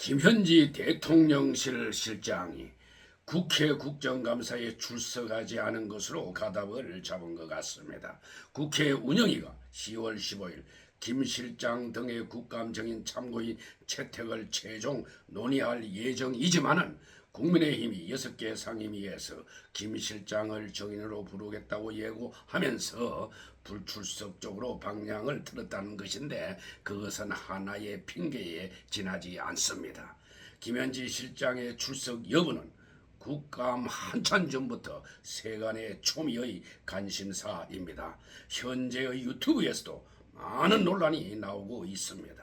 김현지 대통령실 실장이 국회 국정감사에 출석하지 않은 것으로 가답을 잡은 것 같습니다. 국회 운영위가 10월 15일 김 실장 등의 국감 정인 참고인 채택을 최종 논의할 예정이지만은 국민의힘이 6개 상임위에서 김 실장을 정인으로 부르겠다고 예고하면서 불출석 쪽으로 방향을 틀었다는 것인데 그것은 하나의 핑계에 지나지 않습니다. 김현지 실장의 출석 여부는 국감 한참 전부터 세간의 초미의 관심사입니다. 현재의 유튜브에서도 많은 논란이 나오고 있습니다.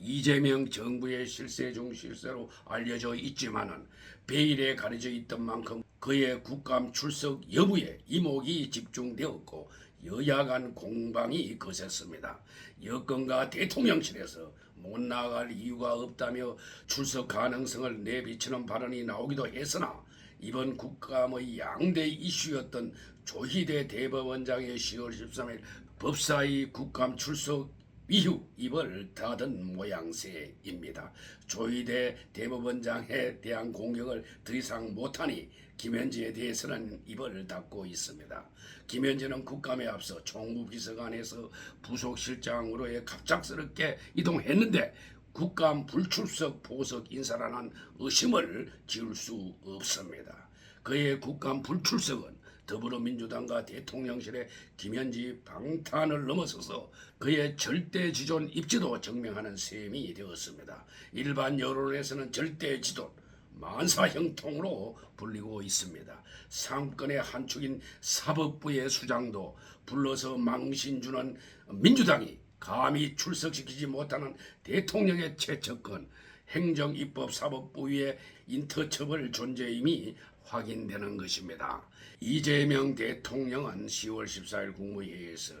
이재명 정부의 실세 중 실세로 알려져 있지만은 베일에 가려져 있던 만큼 그의 국감 출석 여부에 이목이 집중되었고 여야 간 공방이 거셌습니다. 여권과 대통령실에서 못 나갈 이유가 없다며 출석 가능성을 내비치는 발언이 나오기도 했으나 이번 국감의 양대 이슈였던 조희대 대법원장의 10월 13일 법사위 국감 출석 이후 입을 닫은 모양새입니다. 조희대 대법원장에 대한 공격을 더 이상 못하니 김현지에 대해서는 입을 닫고 있습니다. 김현지는 국감에 앞서 총무비서관에서 부속실장으로의 갑작스럽게 이동했는데 국감 불출석 보석 인사라는 의심을 지울 수 없습니다. 그의 국감 불출석은 더불어민주당과 대통령실의 김현지 방탄을 넘어서서 그의 절대 지존 입지도 증명하는 셈이 되었습니다. 일반 여론에서는 절대 지존 만사 형통으로 불리고 있습니다. 상권의 한 축인 사법부의 수장도 불러서 망신 주는 민주당이 감히 출석시키지 못하는 대통령의 최측근 행정 입법 사법부 위에 인터처벌 존재임이 확인되는 것입니다. 이재명 대통령은 10월 14일 국무회의에서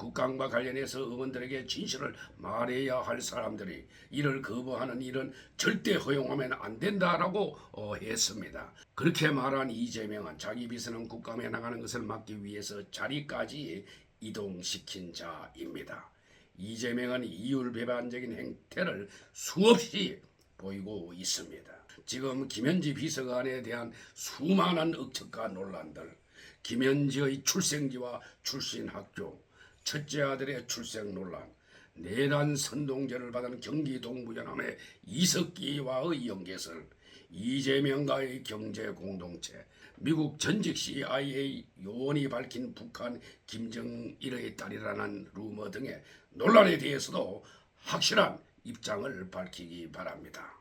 국감과 관련해서 의원들에게 진실을 말해야 할 사람들이 이를 거부하는 일은 절대 허용하면 안 된다라고 어, 했습니다. 그렇게 말한 이재명은 자기 비서는 국감에 나가는 것을 막기 위해서 자리까지 이동시킨 자입니다. 이재명은 이율 배반적인 행태를 수없이 보이고 있습니다. 지금 김현지 비서관에 대한 수많은 억측과 논란들, 김현지의 출생지와 출신 학교, 첫째 아들의 출생 논란, 내란 선동죄를 받은 경기 동부연합의 이석기와의 연계설, 이재명과의 경제 공동체, 미국 전직 CIA 요원이 밝힌 북한 김정일의 딸이라는 루머 등의 논란에 대해서도 확실한 입장을 밝히기 바랍니다.